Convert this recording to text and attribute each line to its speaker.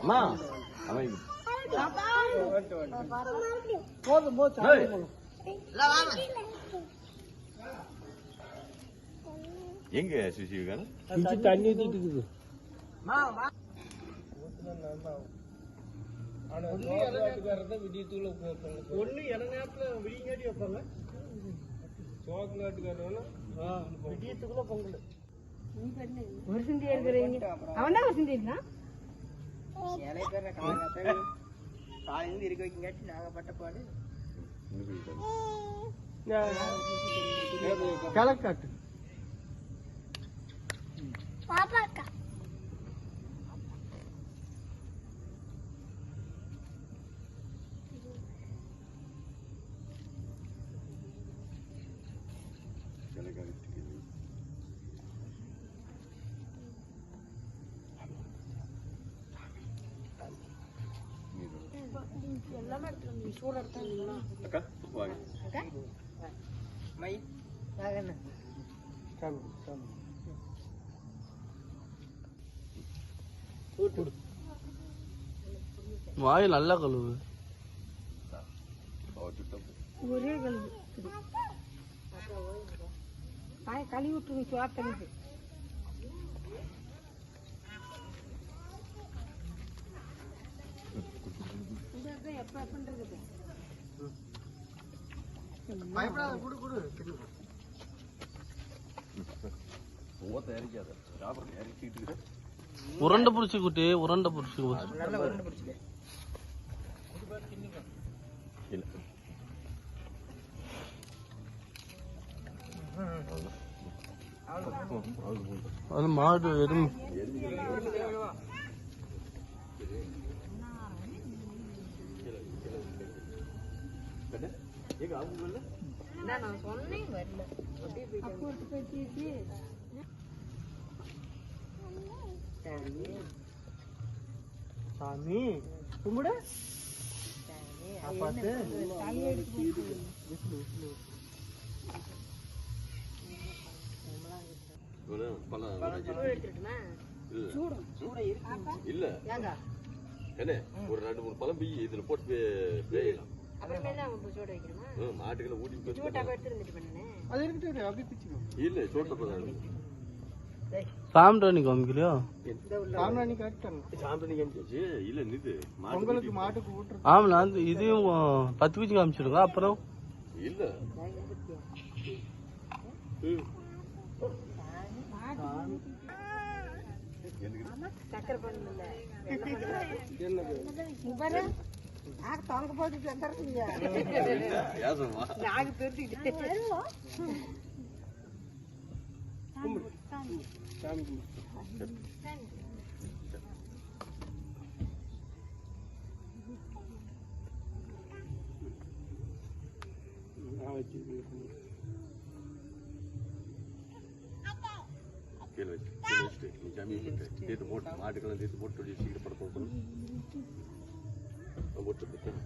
Speaker 1: அம்மா அவன்
Speaker 2: போதும்
Speaker 1: ஏய். எங்க சுசி
Speaker 2: இஞ்சி தண்ணி ஊத்திட்டு இருக்குது. ஒண்ணு இட நேரத்துல விடியங்காட்டி வைப்பாங்க. விடியத்துக்குள்ள பொங்கல்.
Speaker 3: வருஷந்தி இருக்கிறீங்க அவன் தான் வருஷந்தி இருக்கான்
Speaker 4: காலையில இருக்க வைக்கங்காட்டி நாங்க பட்ட பாடு
Speaker 2: கிழக்காட்டு
Speaker 1: அக்கா வாங்க.
Speaker 4: மை.
Speaker 2: சாமி சாமி.
Speaker 5: வாய் நல்லா கழுவு.
Speaker 3: ஒரே கழுவு. பாய கழுவி விட்டுருங்க சோத்தனுக்கு
Speaker 2: பயப்படாத குடு குடு.
Speaker 1: ஓத்த இறக்காத சாப்பிட இறக்கிட்டு இருக்கிற
Speaker 5: உருண்டை பிடிச்சி குட்டி. உருண்டை பிடிச்சி. அது மாடு எதுவும்
Speaker 1: எங்க அவங்க இல்ல
Speaker 3: நான் சொன்னேன் வரல. அப்போ ஒரு பேச்சு
Speaker 2: சாமி. கும்பிடு.
Speaker 3: எடுத்துட்டுமா
Speaker 1: இல்ல. என்ன? ஒரு ரெண்டு மூணு பழம் பீ இதுல போட்டு பேயலாம். மாட்டுகளை ஊட்டி
Speaker 3: சூட்டா எடுத்து இருந்துட்டு பண்ணேன்.
Speaker 2: அது இருக்கட்டும் அப்படியே பிச்சுக்கோ
Speaker 1: இல்ல சோட்டப்பதான்
Speaker 5: சாம்பிராணி காமிக்கலையா?
Speaker 2: சாமி காட்டாங்க
Speaker 1: சாம்பிராணி காமிச்சாச்சு? இல்ல நிது
Speaker 2: பொங்கலுக்கு மாட்டுக்கு ஊட்டுறது.
Speaker 5: ஆமா நான் இதையும் பத்து பீச்சு காமிச்சிருங்க அப்புறம்?
Speaker 1: இல்ல.
Speaker 3: சக்கரை பண்ணல நாக்கு தொங்க போட்டுட்டு வந்துடுறீங்க.
Speaker 1: யாசமா
Speaker 3: நாக்கு தெரிஞ்சுக்கிட்டு
Speaker 1: கீழே வச்சு நீ போட்டு மாட்டுக்கெல்லாம் தீர்த்து போட்டு சீக்கிரம் பட போட்டு போட்டு